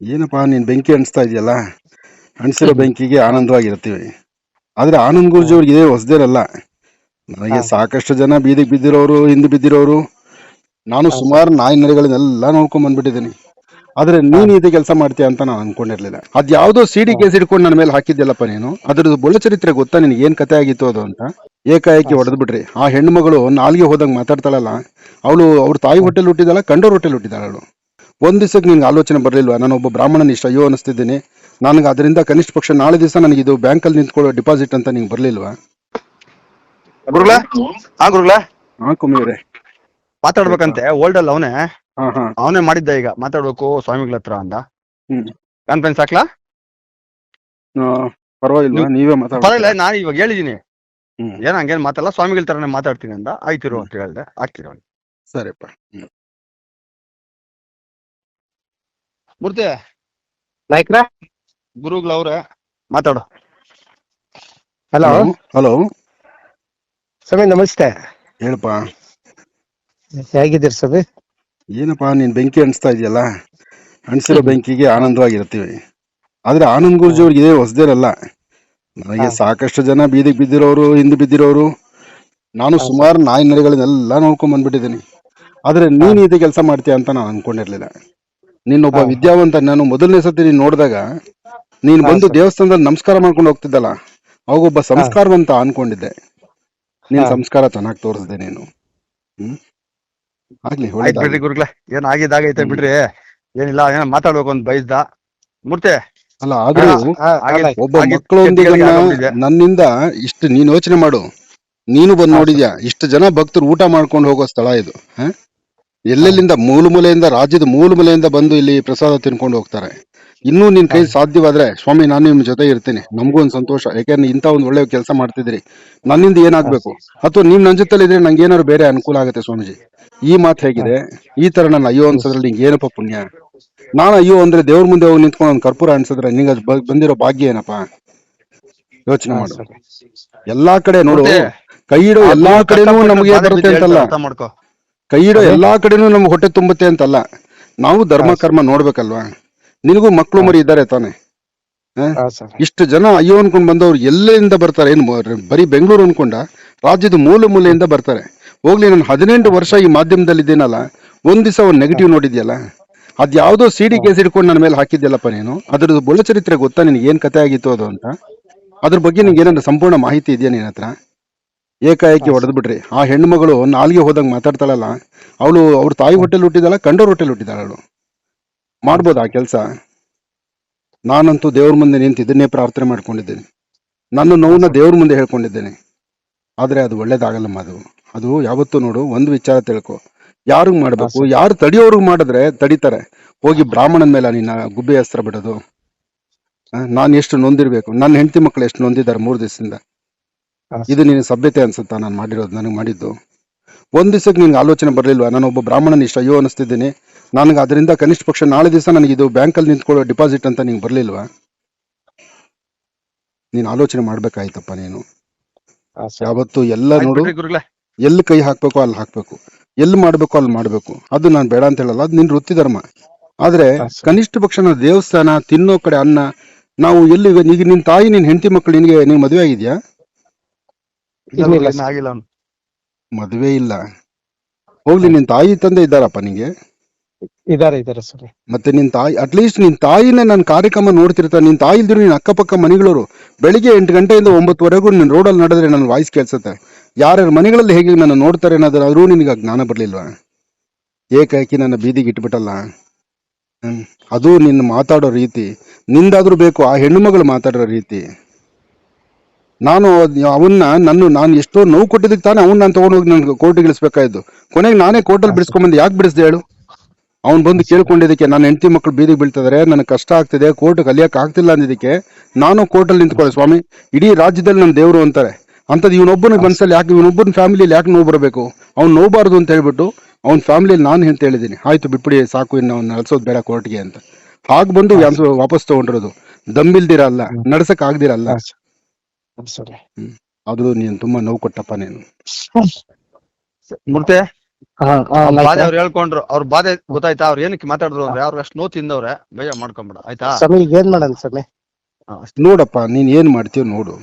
ಏನಪ್ಪಾ ನೀನ್ ಬೆಂಕಿ ಅಣಿಸ್ತಾ ಇದೆಯಲ್ಲ? ಅಣಿಸಿರೋ. ಬೆಂಕಿಗೆ ಆನಂದವಾಗಿರ್ತೀವಿ. ಆದ್ರೆ ಆನಂದ್ ಗುರುಜಿ ಅವ್ರಿಗೆ ಇದೇ ಹೊಸದಿರಲ್ಲ ನನಗೆ ಸಾಕಷ್ಟು ಜನ ಬೀದಿಗೆ ಬಿದ್ದಿರೋರು ಹಿಂದೆ ಬಿದ್ದಿರೋರು ನಾನು ಸುಮಾರು ನಾಯಿ ನರಿಗಳನ್ನೆಲ್ಲ ನೋಡ್ಕೊಂಡ್ ಬಂದ್ಬಿಟ್ಟಿದ್ದೀನಿ. ಆದ್ರೆ ನೀನು ಇದೇ ಕೆಲಸ ಮಾಡ್ತೀಯ ಅಂತ ನಾನು ಅನ್ಕೊಂಡಿರ್ಲಿಲ್ಲ. ಅದ್ ಯಾವುದೋ ಸಿಡಿ ಡಿ ಕೇಸ್ ಇಟ್ಕೊಂಡು ನನ್ನ ಮೇಲೆ ಹಾಕಿದ್ಯಲ್ಲಪ್ಪ ನೀನು? ಅದ್ರದ್ದು ಬೊಳ ಚರಿತ್ರೆ ಗೊತ್ತಾ ನಿನಗೆ? ಏನ್ ಕತೆ ಆಗಿತ್ತು ಅದು ಅಂತ? ಏಕಾಏಕಿ ಹೊಡೆದ್ಬಿಟ್ರಿ ಹೊಡೆದ್ ಬಿಟ್ರಿ. ಆ ಹೆಣ್ಣು ಮಗಳು ನಾಲ್ಗೆ ಹೋದಂಗೆ ಮಾತಾಡ್ತಾಳಲ್ಲ ಅವಳು ಅವ್ರ ತಾಯಿ ಹೊಟ್ಟೆಲ್ ಹುಟ್ಟಿದಾಳ ಕಂಡೋರ್ ಹೋಟೆಲ್ ಹುಟ್ಟಿದಾಳ ಅವಳು? ಒಂದ್ ದಿವಸಕ್ಕೆ ನಿನ್ಗೆ ಆಲೋಚನೆ ಬರಲಿಲ್ವಾ? ನಾನು ಒಬ್ಬ ಬ್ರಾಹ್ಮಣನ ಇಷ್ಟ. ಅಯ್ಯೋ ಅನಿಸ್ತಿದ್ದೀನಿ. ನನಗೆ ಅದರಿಂದ ಕನಿಷ್ಠ ಪಕ್ಷ ನಾಳೆ ದಿವಸ ನನಗೆ ಇದು ಬ್ಯಾಂಕಲ್ಲಿ ನಿಂತ್ಕೊಳ್ಳೋ ಡಿಪಾಸಿಟ್ ಅಂತ ನಿಂಗೆ ಬರಲಿಲ್ವಾ? ಗುರುಗಳ? ಹಾ ಗುರುಗಳ? ಹಾ ಕುಮಿಯವ್ರೆ ಮಾತಾಡ್ಬೇಕಂತೆ. ಓಲ್ಡ್ ಅಲ್ಲ ಅವನೇ. ಹಾ ಹಾ. ಅವನೇ ಮಾಡಿದ್ದ ಈಗ. ಮಾತಾಡ್ಬೇಕು ಸ್ವಾಮಿಗಳ ಹತ್ರ ಅಂತ. ಹ್ಮ್. ಕಾನ್ಫರೆನ್ಸ್ ಹಾಕ್ಲಾ? ಆ, ಪರವಾಗಿಲ್ವಾ? ನೀವೇ ಮಾತಾಡ ಪರವಾಗಿಲ್ಲ ನಾನು ಇವಾಗ ಹೇಳಿದೀನಿ. ಹ್ಮ್. ಏನ್ ಹಂಗೇನ್ ಮಾತಾಡಲ್ಲ ಸ್ವಾಮಿಗಳ ತರನೇ ಮಾತಾಡ್ತೀನಿ ಅಂತ. ಆಯ್ತಿರು ಅಂತ ಹೇಳ್ದೆ. ಹಾಕ್ತಿರೋ ಸರಿಪ್ಪ ಹ್ಮ್. ಮೂರ್ತಿ? ನಾಯ್ಕ್ರ? ಅವ್ರ ಮಾತಾಡು. Hello hello. ಸ್ವಾಮಿ ನಮಸ್ತೆ. ಹೇಳಪ್ಪ. ಹೇಗಿದ್ದೀರಿ ಸ್ವಾಮಿ ಏನಪ್ಪ ನೀನ್ ಬೆಂಕಿ ಅಣಿಸ್ತಾ ಇದೆಯಲ್ಲ? ಅಣಿಸಿರೋ. ಬೆಂಕಿಗೆ ಆನಂದವಾಗಿರ್ತೀವಿ. ಆದ್ರೆ ಆನಂದ್ ಗುರುಜಿ ಅವ್ರಿಗೆ ಇದೇ ಹೊಸದಿರಲ್ಲ ನನಗೆ ಸಾಕಷ್ಟು ಜನ ಬೀದಿಗೆ ಬಿದ್ದಿರೋರು ಹಿಂದೆ ಬಿದ್ದಿರೋರು ನಾನು ಸುಮಾರು ನಾಯಿ ನರಿಗಳನ್ನೆಲ್ಲ ನೋಡ್ಕೊಂಡ್ ಬಂದ್ಬಿಟ್ಟಿದ್ದೀನಿ. ಆದ್ರೆ ನೀನ್ ಇದು ಕೆಲಸ ಮಾಡ್ತೀಯ ಅಂತ ನಾನು ಅನ್ಕೊಂಡಿರ್ಲಿಲ್ಲ. ನೀನೊಬ್ಬ. ವಿದ್ಯಾವಂತ ನಾನು ಮೊದಲನೇ ಸತಿ ನೀನ್ ನೋಡಿದಾಗ ನೀನ್ ಬಂದು. ದೇವಸ್ಥಾನದಲ್ಲಿ ನಮಸ್ಕಾರ ಮಾಡ್ಕೊಂಡು ಹೋಗ್ತಿದ್ದಲ್ಲ ಅವಾಗೊಬ್ಬ ಸಂಸ್ಕಾರವಂತ ಅನ್ಕೊಂಡಿದ್ದೆ. ನೀನ್ ಸಂಸ್ಕಾರ ಚೆನ್ನಾಗಿ ತೋರಿಸಿದೆ ನೀನು. ಹ್ಮ್? ಆಗ್ಲಿ ಆಯ್ತು ಬಿಡ್ರಿ ಗುರುಗಳೇ ಏನ್ ಆಗಿದ್ದಾಗೈತೆ. ಬಿಡ್ರಿ. ಏನಿಲ್ಲ ಏನ ಮಾತಾಡ್ಬೇಕು ಅಂತ ಬಯಸ್ದ ಮೂರ್ತಿ. ಅಲ್ಲ ಆದ್ರೂ ಒಬ್ಬ ಮಕ್ಕಳೊಂದಿಗೆ ನನ್ನಿಂದ ಇಷ್ಟು ನೀನ್ ಯೋಚನೆ ಮಾಡು. ನೀನು ಬಂದ್ ನೋಡಿದ್ಯಾ? ಇಷ್ಟು ಜನ ಭಕ್ತರು ಊಟ ಮಾಡ್ಕೊಂಡು ಹೋಗೋ ಸ್ಥಳ ಇದು. ಹ? ಎಲ್ಲೆಲ್ಲಿಂದ ಮೂಲ ಮೂಲೆಯಿಂದ ರಾಜ್ಯದ ಮೂಲ ಮೂಲೆಯಿಂದ ಬಂದು ಇಲ್ಲಿ ಪ್ರಸಾದ ತಿನ್ಕೊಂಡು ಹೋಗ್ತಾರೆ. ಇನ್ನೂ ನಿನ್ ಕೈ ಸಾಧ್ಯವಾದ್ರೆ ಸ್ವಾಮಿ ನಾನು ನಿಮ್ ಜೊತೆ ಇರ್ತೀನಿ. ನಮಗೂ ಒಂದ್ ಸಂತೋಷ. ಯಾಕೆಂದ್ರೆ ಇಂತ ಒಂದ್ ಒಳ್ಳೆ ಕೆಲಸ ಮಾಡ್ತಿದ್ರಿ ನನ್ನಿಂದ ಏನಾಗ್ಬೇಕು? ಅಥವಾ ನೀವ್ ನನ್ ಜೊತೆ ಇದ್ರೆ ನಂಗೆ ಏನಾದ್ರು ಬೇರೆ ಅನುಕೂಲ ಆಗುತ್ತೆ ಸ್ವಾಮೀಜಿ? ಈ ಮಾತು ಹೇಗಿದೆ. ಈ ತರ ನನ್ನ ಅಯ್ಯೋ ಅನ್ಸೋದ್ರಲ್ಲಿ ನಿಂಗೆ ಏನಪ್ಪ ಪುಣ್ಯ? ನಾನು ಅಯ್ಯೋ ಅಂದ್ರೆ ದೇವ್ರ ಮುಂದೆ ಹೋಗಿ ನಿಂತ್ಕೊಂಡು ಒಂದ್ ಕರ್ಪೂರ ಅನ್ಸಿದ್ರೆ ನಿಂಗೆ ಅದ್ ಬಂದಿರೋ ಭಾಗ್ಯ ಏನಪ್ಪ? ಯೋಚನೆ ಮಾಡು. ಎಲ್ಲಾ ಕಡೆ ನೋಡು. ಕೈ ಇಡೋ ಎಲ್ಲಾ ಕಡೆನೂ ನಮಗೆ ಬರುತ್ತೆ ಅಂತಲ್ಲ. ಕೈ ಇಡೋ ಎಲ್ಲಾ ಕಡೆನೂ ನಮ್ಗೆ ಹೊಟ್ಟೆ ತುಂಬುತ್ತೆ ಅಂತಲ್ಲ. ನಾವು ಧರ್ಮ ಕರ್ಮ ನೋಡ್ಬೇಕಲ್ವಾ? ನಿನಗೂ ಮಕ್ಕಳು ಮರಿ ಇದ್ದಾರೆ ತಾನೆ. ಇಷ್ಟು ಜನ ಅಯ್ಯೋ ಅನ್ಕೊಂಡ್ ಬಂದವ್ರು ಎಲ್ಲೆಯಿಂದ ಬರ್ತಾರೆ? ಏನು ಬರೀ ಬೆಂಗಳೂರು ಅನ್ಕೊಂಡ? ರಾಜ್ಯದ ಮೂಲೆ ಮೂಲೆಯಿಂದ ಬರ್ತಾರೆ. ಹೋಗ್ಲಿ ನಾನು ಹದಿನೆಂಟು ವರ್ಷ ಈ ಮಾಧ್ಯಮದಲ್ಲಿ ಇದ್ದೀನಲ್ಲ ಒಂದ್ ದಿವಸ ಒಂದು ನೆಗೆಟಿವ್ ನೋಡಿದ್ಯಲ್ಲ? ಅದ್ ಯಾವ್ದೋ ಸಿಡಿ ಕೇಸ್ ಹಿಡ್ಕೊಂಡು ನನ್ನ ಮೇಲೆ ಹಾಕಿದ್ಯಲ್ಲಪ್ಪ ನೀನು? ಅದ್ರದ್ದು ಬೊಳ ಚರಿತ್ರೆ ಗೊತ್ತಾ? ನಿನಗೆ ಏನ್ ಕತೆ ಆಗಿತ್ತು ಅದು ಅಂತ? ಅದ್ರ ಬಗ್ಗೆ ನಿಂಗೆ ಏನಾದ್ರು ಸಂಪೂರ್ಣ ಮಾಹಿತಿ ಇದೆಯಾ ನಿನ್ನ ಹತ್ರ? ಏಕಾಏಕಿ ಹೊಡೆದು ಹೊಡೆದ್ ಬಿಟ್ರಿ ಆ ಹೆಣ್ಣು ಮಗಳು ನಾಲ್ಗೆ ಹೋದಾಗ ಮಾತಾಡ್ತಾಳಲ್ಲ ಅವಳು ಅವ್ರ ತಾಯಿ ಹೊಟ್ಟೆಲ್ ಹುಟ್ಟಿದಾಳ ಕಂಡೋರ್ ಹೊಟ್ಟೆಲ್ ಹುಟ್ಟಿದಾಳ ಅವಳು. ಮಾಡ್ಬೋದು ಆ ಕೆಲಸ. ನಾನಂತೂ ದೇವ್ರ ಮುಂದೆ ನಿಂತು ಇದನ್ನೇ ಪ್ರಾರ್ಥನೆ ಮಾಡ್ಕೊಂಡಿದ್ದೇನೆ. ನನ್ನ ನೋವನ್ನ ದೇವ್ರ ಮುಂದೆ ಹೇಳ್ಕೊಂಡಿದ್ದೇನೆ. ಆದ್ರೆ ಅದು ಒಳ್ಳೇದಾಗಲ್ಲಮ್ಮ ಅದು. ಅದು ಯಾವತ್ತೂ ನೋಡು ಒಂದು ವಿಚಾರ ತಿಳ್ಕೊ. ಯಾರಿಗ್ ಮಾಡಬೇಕು? ಯಾರು ತಡಿಯೋರ್ಗ್ ಮಾಡಿದ್ರೆ ತಡಿತಾರೆ. ಹೋಗಿ ಬ್ರಾಹ್ಮಣನ ಮೇಲೆ ನಿನ್ನ ಗುಬ್ಬಿ ಅಸ್ತ್ರ ಬಿಡೋದು. ನಾನು ಎಷ್ಟು ನೊಂದಿರ್ಬೇಕು? ನನ್ನ ಹೆಂಡತಿ ಮಕ್ಕಳು ಎಷ್ಟು ನೊಂದಿದ್ದಾರೆ ಮೂರು ದಿವಸದಿಂದ? ಇದು ನಿನ್ನ ಸಭ್ಯತೆ ಅನ್ಸುತ್ತಾ ನಾನು ಮಾಡಿರೋದು ನನಗೆ ಮಾಡಿದ್ದು? ಒಂದ್ ದಿವಸಕ್ಕೆ ನಿನ್ಗೆ ಆಲೋಚನೆ ಬರಲಿಲ್ವಾ? ನಾನು ಒಬ್ಬ ಬ್ರಾಹ್ಮಣನ ಇಷ್ಟ ಅಯ್ಯೋ ಅನಿಸ್ತಿದ್ದೀನಿ. ನನಗೆ ಅದರಿಂದ ಕನಿಷ್ಠ ಪಕ್ಷ ನಾಳೆ ದಿವಸ ನನಗೆ ಇದು ಬ್ಯಾಂಕಲ್ಲಿ ನಿಂತ್ಕೊಳ್ಳೋ ಡಿಪಾಸಿಟ್ ಅಂತ ನಿಂಗೆ ಬರಲಿಲ್ವಾ? ನೀನು ಆಲೋಚನೆ ಮಾಡ್ಬೇಕಾಯ್ತಪ್ಪ ನೀನು. ಯಾವತ್ತು ಎಲ್ಲ ನೋಡು. ಎಲ್ಲಿ ಕೈ ಹಾಕ್ಬೇಕು ಅಲ್ಲಿ ಹಾಕ್ಬೇಕು. ಎಲ್ಲಿ ಮಾಡ್ಬೇಕು ಅಲ್ಲಿ ಮಾಡ್ಬೇಕು. ಅದು ನಾನು ಬೇಡ ಅಂತ ಹೇಳಲ್ಲ ಅದು ನಿನ್ ವೃತ್ತಿ ಧರ್ಮ. ಆದ್ರೆ ಕನಿಷ್ಠ ಪಕ್ಷ ನಾವು ದೇವಸ್ಥಾನ ತಿನ್ನೋ ಕಡೆ ಅನ್ನ ನಾವು ಎಲ್ಲಿ ಈಗ ನಿನ್ ತಾಯಿ ನಿನ್ ಹೆಂಡತಿ ಮಕ್ಕಳು ನಿನಗೆ ನೀವು ಮದುವೆ ಆಗಿದ್ಯಾ. ಆಗಿಲ್ಲ ಅವ್ನು. ಮದುವೆ ಇಲ್ಲ. ಹೋಗ್ಲಿ ನಿನ್ ತಾಯಿ ತಂದೆ ಇದ್ದಾರಪ್ಪ ನಿಂಗೆ? ಇದಾರೆ ಇದಾರೆ ಸರ್ ಮತ್ತೆ ನಿನ್ ತಾಯಿ ಅಟ್ಲೀಸ್ಟ್ ನಿನ್ ತಾಯಿನ ನನ್ನ ಕಾರ್ಯಕ್ರಮ ನೋಡ್ತಿರ್ತಾ ನಿನ್ ತಾಯಿ ಇಲ್ದಿರು ನಿನ್ ಅಕ್ಕಪಕ್ಕ ಮನೆಗಳವರು ಬೆಳಿಗ್ಗೆ ಎಂಟು ಗಂಟೆಯಿಂದ ಒಂಬತ್ತುವರೆಗೂ ನಿನ್ ರೋಡಲ್ಲಿ ನಡೆದ್ರೆ ನನ್ನ ವಾಯ್ಸ್ ಕೇಳ್ಸತ್ತೆ. ಯಾರ್ಯಾರ ಮನೆಗಳಲ್ಲಿ ಹೇಗೆ ನನ್ನ ನೋಡ್ತಾರೆ ಅನ್ನೋದಾದ್ರೂ ನಿನಗೆ ಆ ಜ್ಞಾನ ಬರ್ಲಿಲ್ವಾ? ಏಕಾಏಕಿ ನನ್ನ ಬೀದಿಗೆ ಇಟ್ಬಿಟ್ಟಲ್ಲ? ಹ್ಮ್. ಅದು ನಿನ್ನ ಮಾತಾಡೋ ರೀತಿ. ನಿಂದಾದ್ರೂ ಬೇಕು ಆ ಹೆಣ್ಣು ಮಗಳು ಮಾತಾಡೋ ರೀತಿ. ನಾನು ಅವನ್ನ ನನ್ನ ನಾನು ಎಷ್ಟೋ ನೋವು ಕೊಟ್ಟಿದ್ದಕ್ಕೆ ತಾನೇ ಅವನ್ನ ನಾನು ತಗೊಂಡೋಗಿ ನನ್ಗೆ ಕೋರ್ಟಿಗೆ ಇಳಿಸ್ಬೇಕಾಯ್ತು. ಕೊನೆಗೆ ನಾನೇ ಕೋರ್ಟಲ್ಲಿ ಬಿಡಿಸ್ಕೊಂಬಂದು ಯಾಕೆ ಬಿಡಿಸ್ದೆ ಹೇಳು? ಅವ್ನು ಬಂದು ಕೇಳ್ಕೊಂಡಿದ್ದಕ್ಕೆ ನನ್ನ ಹೆಂಡತಿ ಮಕ್ಕಳು ಬೀದಿಗೆ ಬೀಳ್ತಿದ್ದಾರೆ ನನಗೆ ಕಷ್ಟ ಆಗ್ತಿದೆ ಕೋರ್ಟ್ ಕಲಿಯಕ್ ಆಗ್ತಿಲ್ಲ ಅಂದಿದ್ದಕ್ಕೆ ನಾನು ಕೋರ್ಟಲ್ಲಿ ನಿಂತ್ಕೊಳ್ಳಿ ಸ್ವಾಮಿ. ಇಡೀ ರಾಜ್ಯದಲ್ಲಿ ನನ್ನ ದೇವರು ಅಂತಾರೆ. ಅಂತದ್ ಇವನೊಬ್ಬನ ಮನಸ್ಸಲ್ಲಿ ಯಾಕೆ ಇವನೊಬ್ಬನ ಫ್ಯಾಮಿಲಿಯಲ್ಲಿ ಯಾಕೆ ನೋವು ಬರಬೇಕು? ಅವ್ನು ನೋಬಾರ್ದು ಅಂತ ಹೇಳ್ಬಿಟ್ಟು ಅವ್ನ ಫ್ಯಾಮಿಲಿಯಲ್ಲಿ ನಾನು ಅಂತ ಹೇಳಿದ್ದೀನಿ. ಆಯ್ತು ಬಿಟ್ಬಿಡಿ ಸಾಕು ಇನ್ನು ಅವ್ನು ನಡೆಸೋದು ಬೇಡ ಕೋರ್ಟ್ಗೆ ಅಂತ. ಹಾಗೆ ಬಂದು ವಾಪಸ್ ತಗೊಂಡಿರೋದು. ದಮ್ಮಿಲ್ದಿರಲ್ಲ ನಡ್ಸಕ್ ಆಗ್ದಿರಲ್ಲ. ಸ್ವಾಮಿ. ಆದ್ರೂ ನೀನು ತುಂಬಾ ನೋವು ಕೊಟ್ಟಪ್ಪ ನೀನು. ಮೂರ್ತಿ ಬಾಧೆ ಅವ್ರು ಹೇಳ್ಕೊಂಡ್ರು. ಅವ್ರ ಬಾಧೆ ಗೊತ್ತಾಯ್ತಾ? ಅವ್ರು ಏನಕ್ಕೆ ಮಾತಾಡಿದ್ರು ಅಂದ್ರೆ ಅವ್ರು ಅಷ್ಟು ನೋವು ತಿಂದವ್ರೆ. ಬೇಜಾರ್ ಮಾಡ್ಕೊಂಬಿಡ. ಆಯ್ತಾ? ಸ್ವಾಮಿ ಈಗ ಏನ್ ಮಾಡೋಣ ಸ್ವಾಮಿ? ನೋಡಪ್ಪ ನೀನ್ ಏನ್ ಮಾಡ್ತೀಯ ನೋಡು.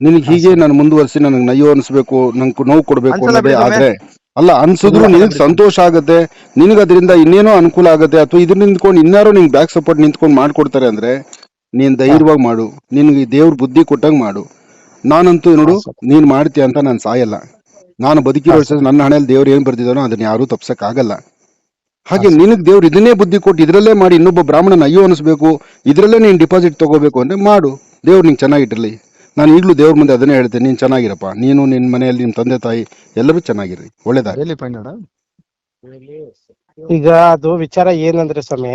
ನಿನಗೆ ಹೀಗೆ ನಾನು ಮುಂದುವರಿಸಿ ನನಗೆ ನಯ್ಯೋ ಅನ್ಸ್ಬೇಕು ನಂಗೆ ನೋವು ಕೊಡ್ಬೇಕು ಅನ್ನೋದೇ ಆದ್ರೆ ಅಲ್ಲ ಅನ್ಸಿದ್ರು ನಿನಗೆ ನಿನಗ್ ಸಂತೋಷ ಆಗತ್ತೆ ನಿನಗ್ ಅದರಿಂದ ಇನ್ನೇನೋ ಅನುಕೂಲ ಆಗತ್ತೆ ಅಥವಾ ಇದ್ರ ನಿಂತ್ಕೊಂಡು ಇನ್ನಾರು ನಿಂಗೆ ಬ್ಯಾಕ್ ಸಪೋರ್ಟ್ ನಿಂತ್ಕೊಂಡು ಮಾಡ್ಕೊಡ್ತಾರೆ ಅಂದ್ರೆ ನೀನ್ ಧೈರ್ಯವಾಗಿ ಮಾಡು. ನಿನ್ಗೆ ದೇವ್ರ ಬುದ್ಧಿ ಕೊಟ್ಟಂಗ್ ಮಾಡು. ನಾನಂತೂ ನೋಡು ನೀನ್ ಮಾಡ್ತೀಯ ಅಂತ ನಾನು ಸಾಯಲ್ಲ. ನಾನು ಬದುಕಿರೋ ನನ್ನ ಹಣೆಯಲ್ಲಿ ದೇವ್ರು ಏನ್ ಬರ್ತಿದ್ದಾನೋ ಅದನ್ನ ಯಾರು ತಪ್ಸಕ್ ಆಗಲ್ಲ ಹಾಗೆ ನಿನಗೆ ದೇವ್ರು ಇದನ್ನೇ ಬುದ್ಧಿ ಕೊಟ್ಟು ಇದ್ರಲ್ಲೇ ಮಾಡಿ ಇನ್ನೊಬ್ಬ ಬ್ರಾಹ್ಮಣನ ಅಯ್ಯೋ ಅನಿಸ್ಬೇಕು ಇದ್ರಲ್ಲೇ ನೀನ್ ಡಿಪಾಸಿಟ್ ತಗೋಬೇಕು ಅಂದ್ರೆ ಮಾಡು. ದೇವ್ರು ನಿಂಗೆ ಚೆನ್ನಾಗಿಟ್ಟಿರಲಿ ನಾನು ಈಗಲೂ ದೇವ್ರ ಮುಂದೆ ಅದನ್ನೇ ಹೇಳ್ತೇನೆ ನೀನ್ ಚೆನ್ನಾಗಿರಪ್ಪ. ನೀನು ನಿನ್ ಮನೆಯಲ್ಲಿ ನಿಮ್ ತಂದೆ ತಾಯಿ ಎಲ್ಲರೂ ಚೆನ್ನಾಗಿರ್ರಿ. ಒಳ್ಳೇದಾಗಿ ಎಲ್ಲಿ ಫೈನ್ ಅಣ್ಣ ಈಗ ಅದು ವಿಚಾರ ಏನಂದ್ರೆ ಸ್ವಾಮಿ.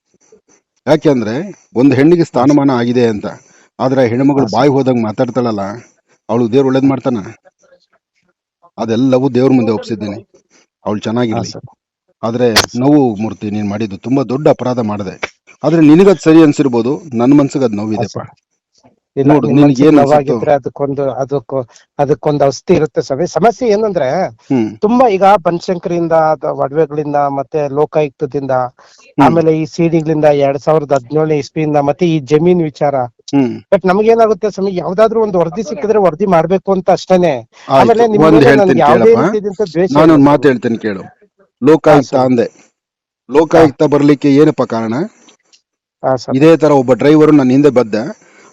ಯಾಕೆಂದ್ರೆ ಒಂದು ಹೆಣ್ಣಿಗೆ ಸ್ಥಾನಮಾನ ಆಗಿದೆ ಅಂತ ಆದ್ರೆ ಹೆಣ್ಮಗಳು ಬಾಯಿ ಹೋದಂಗ್ ಮಾತಾಡ್ತಾಳಲ್ಲ ಅವಳು ದೇವ್ರು ಒಳ್ಳೇದ್ ಮಾಡ್ತಾನ? ಅದೆಲ್ಲವೂ ದೇವ್ರ ಮುಂದೆ ಒಪ್ಸಿದ್ದೀನಿ. ಅವಳು ಚೆನ್ನಾಗಿ ಚೆನ್ನಾಗಿರ್ಲಿ ಆದ್ರೆ ನೋವು ಮೂರ್ತಿ ನೀನ್ ಮಾಡಿದ್ದು ತುಂಬಾ ದೊಡ್ಡ ಅಪರಾಧ ಮಾಡಿದೆ. ಆದ್ರೆ ನಿನಗದ್ ಸರಿ ಅನ್ಸಿರ್ಬೋದು ನನ್ನ ಮನ್ಸಿಗೆ ಅದ್ ನೋವಿದೆಪ್ಪ ಇಲ್ಲ, ನೋಡು, ನಿಮ್ ನಿನ್ಗೆ ಮನ್ಸಿಗೆ ಏನ್ ನೋವಾಗಿದ್ರೆ ಅದಕ್ಕೊಂದು ಅದಕ್ಕೂ ಅದಕ್ಕೊಂದು ಔಷಧಿ ಇರುತ್ತೆ ಸ್ವಾಮಿ ಸಮಸ್ಯೆ ಏನಂದ್ರೆ ಹ್ಮ್. ತುಂಬಾ ಈಗ ಬನಶಂಕರಿಯಿಂದ ಅಥವಾ ಒಡವೆಗಳಿಂದ ಮತ್ತೆ ಲೋಕಾಯುಕ್ತದಿಂದ ಆಮೇಲೆ ಈ ಸಿಡಿಗಳಿಂದ ಎರಡ್ ಸಾವಿರದ ಹದಿನೇಳನೇ ಇಸ್ವಿಯಿಂದ ಮತ್ತೆ ಈ ಜಮೀನ್ ವಿಚಾರ. ಹ್ಮ್. ಬಟ್ ನಮಗೇನಾಗುತ್ತೆ ಸ್ವಾಮಿ ಯಾವ್ದಾದ್ರು ಒಂದು ವರದಿ ಸಿಕ್ಕಿದ್ರೆ ವರದಿ ಮಾಡ್ಬೇಕು ಅಂತ ಅಷ್ಟೇನೆ. ಆಮೇಲೆ ಆಯ್ತು ನಿಮ್ ಒಂದ್ ಮೇಲೆ ಹೇಳ್ತೀನಿ ಯಾವ್ದೇ ಕೇಳಪ್ಪ. ರೀತಿಯಾದಂತ ದ್ವೇಷ ನಾನು ಇಲ್ಲ ಮಾತು ಹೇಳ್ತೇನೆ ಕೇಳು. ಲೋಕಾಯುಕ್ತ ಹಾ, ಅಂದೆ. ಲೋಕಾಯುಕ್ತ ಬರ್ಲಿಕ್ಕೆ ಏನಪ್ಪ ಕಾರಣ? ಹಾ, ಸರ್. ಇದೇ ತರ ಒಬ್ಬ ಡ್ರೈವರ್ ನನ್ನ ಹಿಂದೆ ಬದ್ದ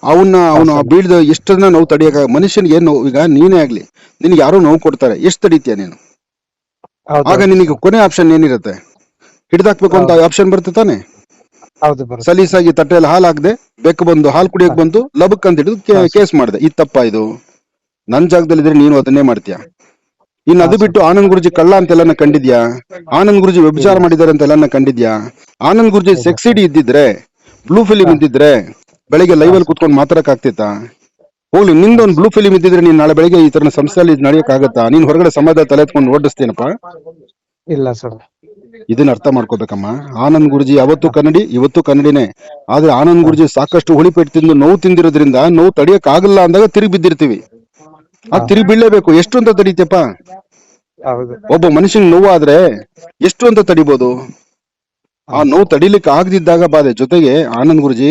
ಅವನ್ನ ಅವನು. ಬೀಳ್ದ ಎಷ್ಟನ್ನ ನೋವು ತಡಿಯಕ ಮನುಷ್ಯನಿಗೆ ಏನ್ ನೋವು? ಈಗ ನೀನೇ ಆಗ್ಲಿ. ನಿನ್ಗೆ ಯಾರೋ ನೋವು ಕೊಡ್ತಾರೆ. ಎಷ್ಟು ತಡೀತೀಯ ನೀನು? ಆಗ ನಿನಗೆ ಕೊನೆ ಆಪ್ಷನ್ ಏನಿರುತ್ತೆ? ಹಿಡ್ದಾಕ್ಬೇಕು ಅಂತ ಆಪ್ಷನ್ ಬರುತ್ತೆ ತಾನೆ? ಸಲೀಸಾಗಿ ತಟ್ಟೆಯಲ್ಲಿ ಹಾಲು ಹಾಕ್ದೆ ಬೆಕ್ಕು ಬಂದು ಹಾಲು ಕುಡಿಯಕ್ ಬಂದು ಲಬಕ್ ಅಂತ ಹಿಡಿದು ಕೇಸ್ ಮಾಡಿದೆ. ಇದು ತಪ್ಪ ಇದು. ನನ್ ಜಾಗದಲ್ಲಿ ಇದ್ರೆ ನೀನು ಅದನ್ನೇ ಮಾಡ್ತೀಯ? ಇನ್ನು ಅದು ಬಿಟ್ಟು ಆನಂದ್ ಗುರುಜಿ ಕಳ್ಳ ಅಂತೆಲ್ಲ ಕಂಡಿದ್ಯಾ? ಆನಂದ್ ಗುರುಜಿ ವ್ಯಭಿಚಾರ ಮಾಡಿದಾರೆ ಮಾಡಿದ್ದಾರೆ ಅಂತೆಲ್ಲ ಕಂಡಿದ್ಯಾ? ಆನಂದ್ ಗುರುಜಿ. ಸೆಕ್ಸಿಡಿ ಇದ್ದಿದ್ರೆ ಬ್ಲೂ ಫಿಲಿಮ್. ಇದ್ದಿದ್ರೆ ಬೆಳಿಗ್ಗೆ ಲೈವ್ ಅಲ್ಲಿ ಕುತ್ಕೊಂಡು ಮಾತಾಡಕ್ ಆಗ್ತಿತ್ತಾ? ಹೋಗ್ಲಿ ನಿಂದೊಂದು ಬ್ಲೂ ಫಿಲಿಮ್ ಇದ್ದಿದ್ರೆ ನೀನ್ ನಾಳೆ ಬೆಳಿಗ್ಗೆ ಈ ತರ ಸಂಸ್ಥೆಯಲ್ಲಿ ಇದು ನಡೆಯಕ್ ಆಗತ್ತಾ ನೀನ್ ಹೊರಗಡೆ ಸಮಾಜ ತಲೆ ಎತ್ಕೊಂಡು ಓಡಿಸ್ತೇನಪ್ಪ? ಇಲ್ಲ ಸರ್. ಇದನ್ನ ಅರ್ಥ ಮಾಡ್ಕೋಬೇಕಮ್ಮ. ಆನಂದ್ ಗುರುಜಿ ಅವತ್ತು ಕನ್ನಡಿ ಇವತ್ತು ಕನ್ನಡಿನೇ. ಆದ್ರೆ ಆನಂದ್ ಗುರುಜಿ ಸಾಕಷ್ಟು ಹುಳಿಪೆಟ್ಟು ತಿಂದು ನೋವು ತಿಂದಿರೋದ್ರಿಂದ ನೋವು ತಡಿಯಕ್ ಆಗಲ್ಲ ಅಂದಾಗ ತಿರುಗಿ ಬಿದ್ದಿರ್ತೀವಿ. ಆ ತಿರುಗಿ ಬೀಳಲೇಬೇಕು. ಎಷ್ಟು ಅಂತ ತಡೀತಪ್ಪ ಒಬ್ಬ ಮನುಷ್ಯನ್ ನೋವು ಆದ್ರೆ ಎಷ್ಟು ಅಂತ ತಡಿಬೋದು? ಆ ನೋವು ತಡಿಲಿಕ್ಕೆ ಆಗದಿದ್ದಾಗ ಬಾಧೆ. ಜೊತೆಗೆ ಆನಂದ್ ಗುರುಜಿ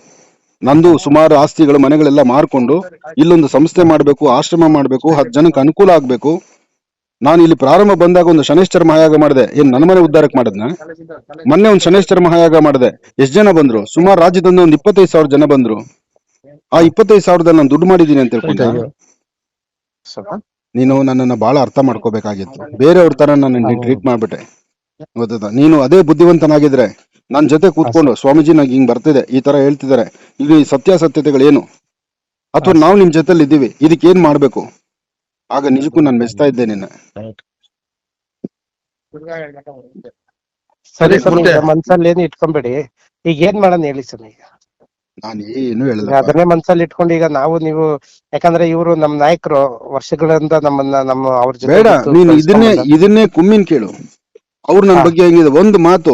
ನಂದು ಸುಮಾರು ಆಸ್ತಿಗಳು ಮನೆಗಳೆಲ್ಲ ಮಾರ್ಕೊಂಡು ಇಲ್ಲೊಂದು ಸಂಸ್ಥೆ ಮಾಡಬೇಕು ಆಶ್ರಮ ಮಾಡಬೇಕು ಹತ್ತು ಜನಕ್ಕೆ ಅನುಕೂಲ ಆಗಬೇಕು. ನಾನು ಇಲ್ಲಿ ಪ್ರಾರಂಭ ಬಂದಾಗ ಒಂದು ಶನೇಶ್ವರ ಮಹಾಯಾಗ ಮಾಡಿದೆ. ಏನ್ ನನ್ನ ಮನೆ ಉದ್ಧಾರಕ್ಕೆ ಮಾಡದ್ನ? ಮೊನ್ನೆ ಒಂದು ಶನೇಶ್ವರ ಮಹಾಯಾಗ ಮಾಡಿದೆ. ಎಷ್ಟು ಜನ ಬಂದ್ರು? ಸುಮಾರು ರಾಜ್ಯದಿಂದ ಒಂದು ಇಪ್ಪತ್ತೈದು ಸಾವಿರ ಜನ ಬಂದ್ರು. ಆ ಇಪ್ಪತ್ತೈದು ಸಾವಿರದ ನಾನು ದುಡ್ಡು ಮಾಡಿದ್ದೀನಿ ಅಂತ ಹೇಳ್ಕೊಂಡ ನೀನು ನನ್ನನ್ನ ಬಹಳ ಅರ್ಥ ಮಾಡ್ಕೋಬೇಕಾಗಿತ್ತು. ಬೇರೆಯವ್ರ ತರ ನನ್ನ ಟ್ರೀಟ್ ಮಾಡ್ಬಿಟ್ಟೆ. ಗೊತ್ತದ? ನೀನು ಅದೇ ಬುದ್ಧಿವಂತನಾಗಿದ್ರೆ ನನ್ ಜೊತೆ ಕೂತ್ಕೊಂಡು ಸ್ವಾಮೀಜಿ ನಂಗೆ ಹಿಂಗ್ ಬರ್ತಿದೆ ಈ ತರ ಹೇಳ್ತಿದ್ದಾರೆ. ಇಲ್ಲಿ ಈ ಸತ್ಯಾಸತ್ಯತೆಗಳೇನು? ಅಥವಾ ನಾವು ನಿಮ್ ಜೊತೆಲಿ ಇದ್ದೀವಿ ಇದಕ್ಕೆ ಏನ್ ಮಾಡ್ಬೇಕು? ಆಗ ನಿಜಕ್ಕೂ ನಾನು ಮೆಚ್ತಾ ಇದ್ದೆ ನಿನ್ನ. ಸರಿ ಮನಸಲ್ಲಿ ಏನು ಇಟ್ಕೊಂಬೇಡಿ. ಈಗ ಏನ್ ಮಾಡೋಣ ಹೇಳಿ ಸರ್ ಈಗ ನಾನು ಏನು ಹೇಳಿಲ್ಲ ಅದನ್ನೇ ಮನ್ಸಲ್ಲಿ ಇಟ್ಕೊಂಡು ಈಗ ನಾವು ನೀವು ಯಾಕಂದ್ರೆ ಇವರು ನಮ್ ನಾಯಕರು ವರ್ಷಗಳಿಂದ ನಮ್ಮನ್ನ ನಮ್ಮ ಅವ್ರ ಜೊತೆ ಬೇಡ ನೀನು ಇದನ್ನೇ ಇದನ್ನೇ ಕುಮ್ಮಿನ್ ಕೇಳು. ಅವ್ರು ನನ್ನ ಬಗ್ಗೆ ಹೆಂಗಿದೆ ಒಂದು ಮಾತು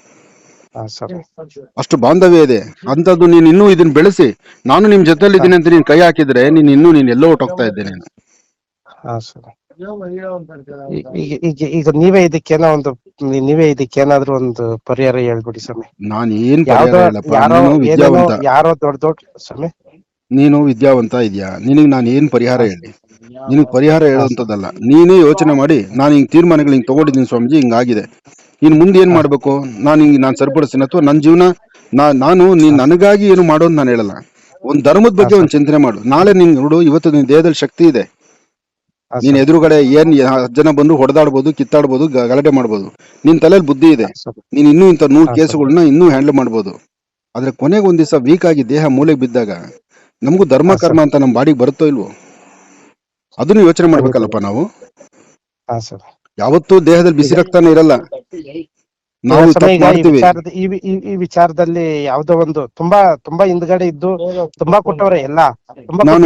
ಹಾ ಸರ್. ಅಷ್ಟು ಬಾಂಧವ್ಯ ಇದೆ. ಅಂತದ್ದು ನೀನ್ ಇನ್ನೂ ಇದನ್ನ ಬೆಳೆಸಿ. ನಾನು ನಿಮ್ ಜೊತೆಲಿ ಇದ್ದೀನಿ ಅಂತ ನೀನ್ ಕೈ ಹಾಕಿದ್ರೆ ನೀನ್ ಇನ್ನೂ ನೀನ್ ಎಲ್ಲೋ ಹೊಟ್ಟೋಗ್ತಾ ಇದ್ದೆ ನೀನು ಹಾ ಸರ್. ಈ- ಈಗ ಈಗ ಈಗ ನೀವೇ ಇದಕ್ಕೇನೋ ಒಂದು ನೀ- ನೀವೇ ಇದಕ್ಕೇನಾದ್ರೂ ಒಂದು ಪರಿಹಾರ ಹೇಳ್ಬಿಡಿ ಸ್ವಾಮಿ. ನಾನ್ ಏನ್ ಯಾವ್ದೋ ಪರಿಹಾರ ಹೇಳಪ್ಪ? ಯಾರೋ ನೀನು ಏನೇನೋ ವಿದ್ಯಾವಂತ ಯಾರೋ ದೊಡ್ಡ ದೊಡ್ಡ ಸ್ವಾಮಿ. ನೀನು ವಿದ್ಯಾವಂತ ಇದೆಯಾ? ನಿನಗ್ ನಾನು ಏನ್ ಪರಿಹಾರ ಹೇಳಿ? ನಿನಗ್ ಪರಿಹಾರ ಹೇಳುವಂತದಲ್ಲ ನೀನೇ ಯೋಚನೆ ಮಾಡಿ. ನಾನು ಹಿಂಗ್ ತೀರ್ಮಾನಗಳು ಹಿಂಗ್ ತಗೊಂಡಿದ್ದೀನಿ ಸ್ವಾಮೀಜಿ ಹಿಂಗಾಗಿದೆ ಇನ್ ಮುಂದೆ ಏನ್ ಮಾಡ್ಬೇಕು? ನಾನು ಹಿಂಗೆ ನಾನ್ ಸರಿಪಡಿಸ್ತೀನಿ ಅಥವಾ ನನ್ನ ಜೀವನ ನಾ ನಾನು ನೀನ್ ನನಗಾಗಿ ಏನು ಮಾಡೋದು ನಾನು ಹೇಳಲ್ಲ. ಒಂದ್ ಧರ್ಮದ ಬಗ್ಗೆ ಒಂದ್ ಚಿಂತನೆ ಮಾಡು. ನಾಳೆ ನಿನ್ ನೋಡು ಇವತ್ತು ನಿನ್ ದೇಹದಲ್ಲಿ ಶಕ್ತಿ ಇದೆ. ನೀನ್. ಎದುರುಗಡೆ ಏನ್ ಜನ ಬಂದು ಹೊಡೆದಾಡ್ಬೋದು ಕಿತ್ತಾಡ್ಬೋದು ಗಲಾಟೆ ಮಾಡ್ಬೋದು. ನಿನ್ ತಲೆಯಲ್ಲಿ ಬುದ್ಧಿ ಇದೆ. ನೀನ್ ಇನ್ನೂ ಇಂಥ ನೂರ್ ಕೇಸುಗಳನ್ನ ಇನ್ನೂ ಹ್ಯಾಂಡಲ್ ಮಾಡ್ಬೋದು. ಆದ್ರೆ ಕೊನೆಗೆ ಒಂದ್ ದಿವಸ ವೀಕ್ ಆಗಿ ದೇಹ ಮೂಲೆಗೆ ಬಿದ್ದಾಗ ನಮಗೂ ಧರ್ಮ ಕರ್ಮ ಅಂತ ನಮ್ ಬಾಡಿಗೆ ಬರುತ್ತೋ ಇಲ್ವೋ? ಅದನ್ನು ಯೋಚನೆ ಮಾಡ್ಬೇಕಲ್ಲಪ್ಪ ನಾವು? ಯಾವತ್ತೂ ದೇಹದಲ್ಲಿ ಬಿಸಿ ರಕ್ತನೇ ಇರಲ್ಲ. ನಾವು ತಪ್ಪು ಈಗ ಈ ಮಾಡ್ತೀವಿ. ವಿಚಾರದ ಈ ವಿ- ಈ- ಈ ವಿಚಾರದಲ್ಲಿ ಯಾವ್ದೋ ಒಂದು ತುಂಬಾ ತುಂಬಾ ಹಿಂದ್ಗಡೆ ಇದ್ದು ತುಂಬಾ ಕೊಟ್ಟವ್ರೆ ಎಲ್ಲ. ತುಂಬಾ. ಮಾತು